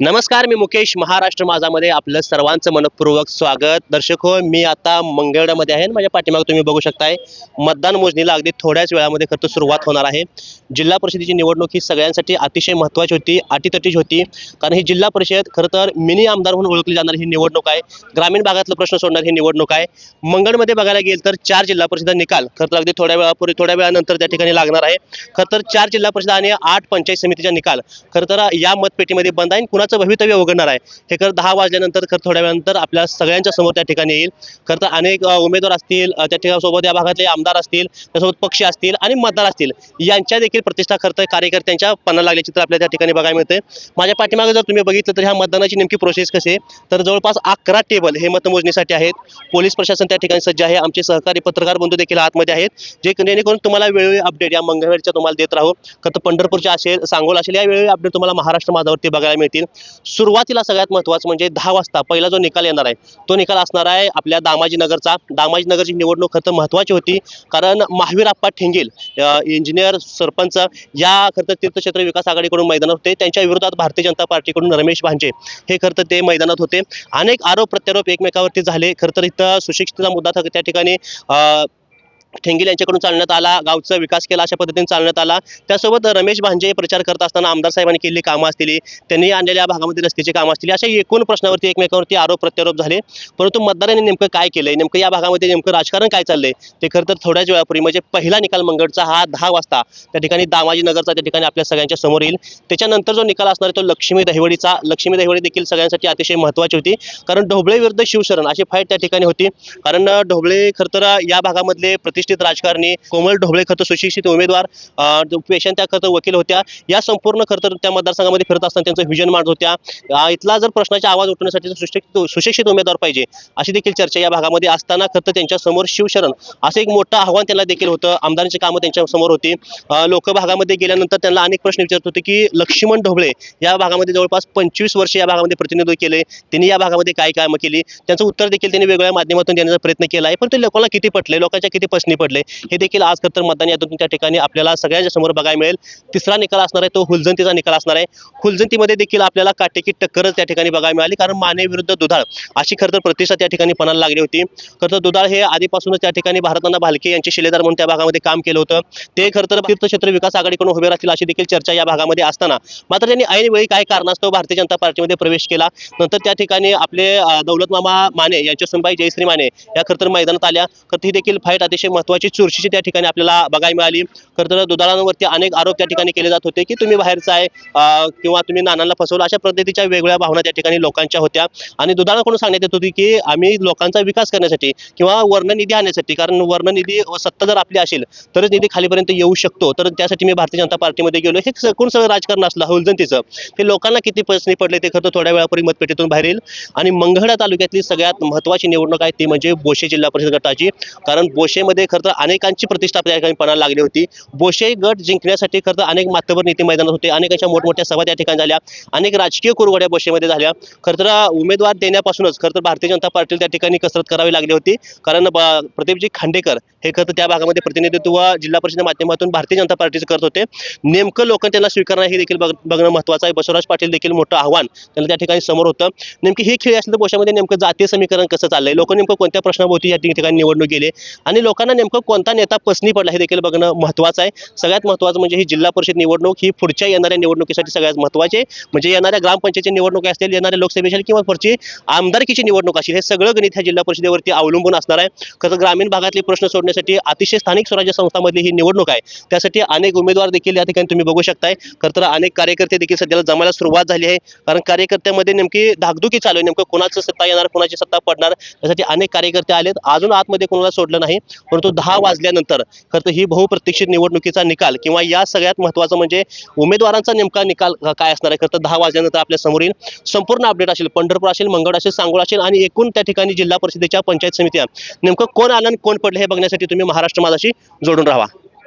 नमस्कार मी मुकेश महाराष्ट्र माझामध्ये आपलं सर्वांचं मनपूर्वक स्वागत. दर्शक हो मी आता मंगळमध्ये आहे माझ्या पाठीमागे तुम्ही बघू शकताय मतदान मोजणीला अगदी थोड्याच वेळामध्ये खरं तर सुरुवात होणार आहे. जिल्हा परिषदेची निवडणूक ही सगळ्यांसाठी अतिशय महत्त्वाची होती अटीतटीची होती. कारण ही जिल्हा परिषद खरं तर मिनी आमदार म्हणून ओळखली जाणारी ही निवडणूक आहे ग्रामीण भागातला प्रश्न सोडणारी ही निवडणूक आहे. मंगळमध्ये बघायला गेलं तर चार जिल्हा परिषद निकाल खरं तर अगदी थोड्या वेळापूर्वी थोड्या वेळानंतर त्या ठिकाणी लागणार आहे. खरं तर चार जिल्हा परिषद आणि आठ पंचायत समितीचा निकाल खरं तर या मतपेटीमध्ये बंद आहे कोणाचं भवितव्य उघडणार आहे. हे खरं दहा वाजल्यानंतर खरं थोड्या वेळानंतर आपल्या सगळ्यांच्या समोर त्या ठिकाणी येईल. खरं तर अनेक उमेदवार असतील त्या ठिकाणी सोबत या भागातले आमदार असतील त्यासोबत पक्ष असतील आणि मतदार असतील यांच्या देखील प्रतिष्ठा खरं तर कार्यकर्त्यांच्या पन्ना लागले चित्र आपल्या त्या ठिकाणी बघायला मिळते माझ्या पाठीमागे जर तुम्ही बघितलं तर ह्या मतदानाची नेमकी प्रोसेस कशी आहे? तर जवळपास अकरा टेबल हे मतमोजणीसाठी आहेत. पोलीस प्रशासन त्या ठिकाणी सज्ज आहे. आमचे सहकारी पत्रकार बंधू देखील आतमध्ये आहेत जे जेणेकरून तुम्हाला वेळोवेळी अपडेट या मंगळवेळच्या तुम्हाला देत राहू. खरं तर पंढरपूरच्या असेल सांगोला असेल या वेळोवेळी अपडेट तुम्हाला महाराष्ट्र माझावरती बघायला मिळतील. सुरुवातीला सगळ्यात महत्त्वाचं म्हणजे दहा वाजता पहिला जो निकाल येणार आहे तो निकाल असणार आहे आपल्या दामाजीनगरचा दामाजीनगरची निवडणूक खरं तर महत्त्वाची होती कारण महावीर आप्पा ठेंगेल इंजिनियर सरपंच या खरं तर तीर्थक्षेत्र विकास आघाडीकडून मैदानात होते. त्यांच्या विरोधात भारतीय जनता पार्टीकडून रमेश भांजे हे खरं तर ते मैदानात होते. अनेक आरोप प्रत्यारोप एकमेकावरती झाले. खरं तर इथं सुशिक्षितचा मुद्दा त्या ठिकाणी ठेंगेल यांच्याकडून चालण्यात आला गावचा विकास केला अशा पद्धतीने चालण्यात आला. त्यासोबत रमेश भांजे प्रचार करत असताना आमदार साहेबांनी केलेली कामं असतील त्यांनी आणलेल्या भागामध्ये रस्त्याची कामं असतील अशा एकूण प्रश्नावरती एकमेकांवरती आरोप प्रत्यारोप झाले. परंतु मतदारांनी नेमकं काय केलंय नेमकं या भागामध्ये नेमकं राजकारण काय चाललंय ते खरं तर थोड्याच वेळापूर्वी म्हणजे पहिला निकाल मंगळचा हा दहा वाजता त्या ठिकाणी दामाजी नगरचा त्या ठिकाणी आपल्या सगळ्यांच्या समोर येईल. त्याच्यानंतर जो निकाल असणार आहे तो लक्ष्मी दहिवडीचा लक्ष्मी दहिवडी देखील सगळ्यांसाठी अतिशय महत्त्वाची होती. कारण ढोबळे विरुद्ध शिवशरण अशी फाईट त्या ठिकाणी होती. कारण ढोबळे खरं तर या भागामधले सुशिक्षित राजकारणी कोमल ढोबळे खत सुशिक्षित उमेदवार पेशंट त्या खरं वकील होत्या. या संपूर्ण खरं तर त्या मतदारसंघामध्ये फिरत असताना त्यांचं व्हिजन मांडत होत्या. इथला जर प्रश्नाचा आवाज उठवण्यासाठी सुशिक्षित सुशिक्षित उमेदवार पाहिजे अशी देखील चर्चा या भागामध्ये असताना खत त्यांच्यासमोर शिवशरण असं एक मोठं आव्हान त्यांना देखील होतं. आमदारांची कामं त्यांच्यासमोर होती. लोक भागामध्ये गेल्यानंतर त्यांना अनेक प्रश्न विचारत होते की लक्ष्मण ढोबळे या भागामध्ये जवळपास पंचवीस वर्ष या भागामध्ये प्रतिनिधित्व केले. त्यांनी या भागामध्ये काय कामं केली? त्यांचं उत्तर देखील त्यांनी वेगवेगळ्या माध्यमातून देण्याचा प्रयत्न केला आहे पण ते लोकांना किती पटले लोकांच्या किती पसनी पडले. हे देखील आज खतर तर मतदान यातून त्या ठिकाणी आपल्याला सगळ्यांच्या समोर बघायला मिळेल. तिसरा निकाल असणार आहे तो हुलजंतीचा निकाल असणार आहे. हुलजंतीमध्ये देखील आपल्याला काटेकी टक्करच त्या ठिकाणी बघायला मिळाली. कारण माने विरुद्ध दुधाळ अशी खरं तर प्रतिष्ठा त्या ठिकाणी पणाला लागली होती. खरं तर दुधाळ हे आधीपासूनच त्या ठिकाणी भारतांना भालके यांचे शिलेदार म्हणून त्या भागामध्ये काम केलं होतं. ते खरं तर तीर्थक्षेत्र विकास आघाडीकडून उभे राहतील अशी देखील चर्चा या भागामध्ये असताना. मात्र त्यांनी ऐनवेळी काय कारणास्तव भारतीय जनता पार्टीमध्ये प्रवेश केला. नंतर त्या ठिकाणी आपले दौलत मामा माने यांच्या सुनबाई जयश्री माने या खरं तर मैदानात आल्या. खरं ही देखील फाईट अतिशय महत्त्वाची चुरशीची त्या ठिकाणी आपल्याला बघायला मिळाली. खरं तर दुधाळांवरती अनेक आरोप त्या ठिकाणी केले जात होते की तुम्ही बाहेरचा आहे किंवा तुम्ही नानांना फसवलं अशा पद्धतीच्या वेगवेगळ्या भावना त्या ठिकाणी लोकांच्या होत्या. आणि दुधाळांकडून सांगण्यात येत होती की आम्ही लोकांचा विकास करण्यासाठी किंवा वर्णनिधी आणण्यासाठी कारण वर्णनिधी सत्ता जर आपली असेल तरच निधी खालीपर्यंत येऊ शकतो. तर त्यासाठी मी भारतीय जनता पार्टीमध्ये गेलो. हे कोण सगळं राजकारण असलं हुलजंतीचं? ते लोकांना किती पसनी पडले ते खरं थोड्या वेळापूर्वी मतपेटीतून बाहेर येईल. आणि मंगळा तालुक्यातली सगळ्यात महत्त्वाची निवडणूक आहे ती म्हणजे बोशे जिल्हा परिषद गटाची. कारण बोशेमध्ये खरं तर अनेकांची प्रतिष्ठा त्या ठिकाणी पणाला लागली होती. बोशे गट जिंकण्यासाठी खरं तर अनेक मातबर नेते मैदानात होते. अनेकांच्या मोठमोठ्या सभा त्या ठिकाणी झाल्या. अनेक राजकीय कुरवड्या बोशेमध्ये झाल्या. खरं तर उमेदवार देण्यापासूनच खरं तर भारतीय जनता पार्टीला त्या ठिकाणी कसरत करावी लागली होती. कारण प्रदीपजी खांडेकर हे खरं तर त्या भागामध्ये प्रतिनिधित्व जिल्हा परिषदेच्या माध्यमातून भारतीय जनता पार्टीचं करत होते. नेमकं लोक त्यांना स्वीकारणं हे देखील बघ बघणं महत्त्वाचं आहे. बसवराज पाटील देखील मोठं आव्हान त्यांना त्या ठिकाणी समोर होतं. नेमकी ही खेळ असलं तर बोशामध्ये नेमकं जातीय समीकरण कसं चाललंय? लोक नेमकं कोणत्या प्रश्नाभोवती या ठिकाणी निवडणूक गेले? आणि लोकांना नेमकं कोणता नेता पसनी पडला हे देखील बघणं महत्त्वाचं आहे. सगळ्यात महत्त्वाचं म्हणजे ही जिल्हा परिषद निवडणूक ही पुढच्या येणाऱ्या निवडणुकीसाठी सगळ्यात महत्त्वाची म्हणजे येणाऱ्या ग्रामपंचायतची निवडणूक असतील येणाऱ्या लोकसभेची किंवा पुढची आमदारकीची निवडणूक असेल हे सगळं गणित ह्या जिल्हा परिषदेवरती अवलंबून असणार आहे. खरं ग्रामीण भागातले प्रश्न सोडण्यासाठी अतिशय स्थानिक स्वराज्य संस्थांमधली ही निवडणूक आहे. त्यासाठी अनेक उमेदवार देखील या ठिकाणी तुम्ही बघू शकताय. खरं तर अनेक कार्यकर्ते देखील सध्याला जमायला सुरुवात झाली आहे. कारण कार्यकर्त्यामध्ये नेमकी धाकधुकी चालू आहे. नेमकं कोणाचं सत्ता येणार कोणाची सत्ता पडणार त्यासाठी अनेक कार्यकर्ते आलेत. अजून आतमध्ये कोणाला सोडलं नाही. परंतु दहा वाजल्यानंतर खरं तर ही बहुप्रतीक्षित निवडणुकीचा निकाल किंवा या सगळ्यात महत्त्वाचं म्हणजे उमेदवारांचा नेमका निकाल काय असणार आहे? खरं तर दहा वाजल्यानंतर आपल्यासमोर येईल. संपूर्ण अपडेट असेल पंढरपूर असेल मंगळ असेल सांगोला असेल आणि एकूण त्या ठिकाणी जिल्हा परिषदेच्या पंचायत समित्या. नेमकं कोण आलं आणि कोण पडलं हे बघण्यासाठी तुम्ही महाराष्ट्र माझाशी जोडून राहा.